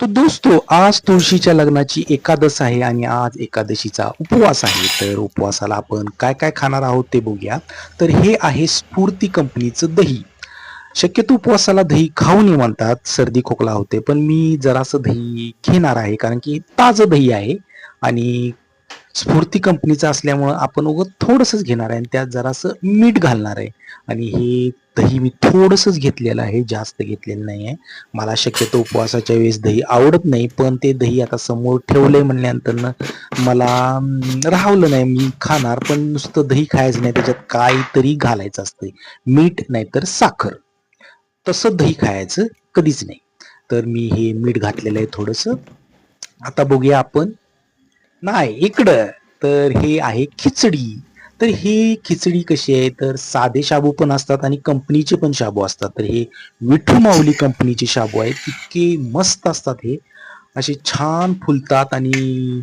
तो दोस्तो आज तुळशीच्या लग्नाची एकादश आहे आणि आज एकादशीचा उपवास आहे. तर उपवासाला आपण काय काय खाणार आहोत ते बघूया तर हे आहे स्फूर्ती कंपनीचं दही. शक्यतो उपवासाला दही खाऊ नये म्हणतात. सर्दी खोकला होते पण मी जरासं दही घेणार आहे कारण की ताजं दही आहे आणि स्फूर्ती कंपनीचं असल्यामुळं आपण उगं थोडंसंच घेणार आहे आणि त्यात जरासं मीठ घालणार आहे. आणि हे दही मी थोडंसंच घेतलेलं आहे जास्त घेतलेलं नाही आहे मला शक्यतो उपवासाच्या वेळेस दही आवडत नाही पण ते दही आता समोर ठेवलंय म्हणल्यानंतर मला राहवलं नाही. मी खाणार पण नुसतं दही खायचं नाही त्याच्यात काहीतरी घालायचं असतंय. मीठ नाहीतर साखर. तसं दही खायचं कधीच नाही. तर मी हे मीठ घातलेलं आहे थोडंसं. आता बघूया आपण. नाही इकडं. तर हे आहे खिचडी. तर ही खिचडी कशी आहे? तर साधे शाबू पण असतात आणि कंपनीचे पण शाबू असतात. तर हे विठू माऊली कंपनीचे शाबू आहेत. इतके मस्त असतात हे. असे छान फुलतात आणि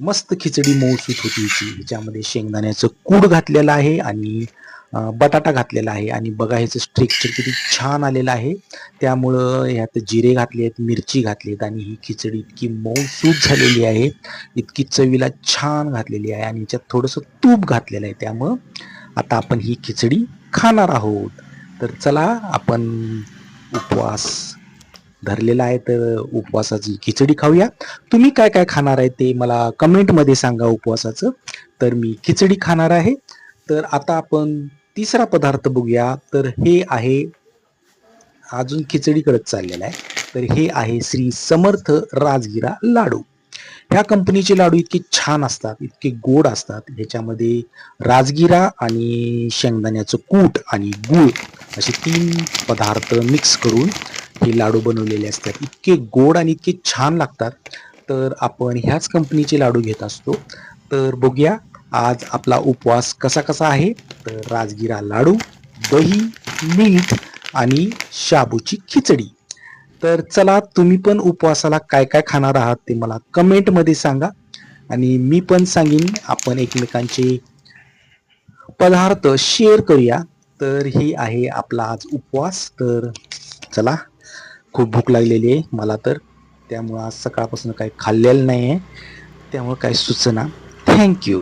मस्त खिचडी मऊसूत होती हिची ह्याच्यामध्ये शेंगदाण्याचं कूड घातलेलं आहे आणि बटाटा घातलेला आहे. आणि बघा ह्याचं स्ट्रिक्चर किती छान आलेलं आहे. त्यामुळं ह्यात जिरे घातले आहेत मिरची घातली आहेत आणि ही खिचडी इतकी मऊसूत झालेली आहे. इतकी चवीला छान घातलेली आहे आणि ह्याच्यात थोडंसं तूप घातलेलं आहे. त्यामुळं आता आपण ही खिचडी खाणार आहोत. तर चला आपण उपवास धरलेला आहे. तर उपवासाची खिचडी खाऊया. तुम्ही काय काय खाणार आहे ते मला कमेंटमध्ये सांगा उपवासाचं. तर मी खिचडी खाणार आहे. तर आता आपण तिसरा पदार्थ बघूया. तर हे आहे अजून खिचडीकडे चाललेला आहे. तर हे आहे श्री समर्थ राजगिरा लाडू. ह्या कंपनीचे लाडू इतके छान असतात इतके गोड असतात. ह्याच्यामध्ये राजगिरा आणि शेंगदाण्याचं कूट आणि गूळ असे तीन पदार्थ मिक्स करून हे लाडू बनवलेले असतात. इतके गोड आणि इतके छान लागतात. तर आपण ह्याच कंपनीचे लाडू घेत असतो. तर बघूया. आज आपला उपवास कसा कसा आहे? तर राजगिरा लाडू दही मीठ आणि शाबूची खिचडी. तर चला तुम्ही पण उपवासाला काय काय खाणार आहात ते मला कमेंटमध्ये सांगा. आणि मी पण सांगेन आपण एकमेकांचे पदार्थ शेअर करूया. तर ही आहे आपला आज उपवास. तर चला खूप भूक लागलेली आहे मला तर. त्यामुळं आज सकाळपासून काही खाल्लेलं नाही आहे त्यामुळं काही सुचना. थँक्यू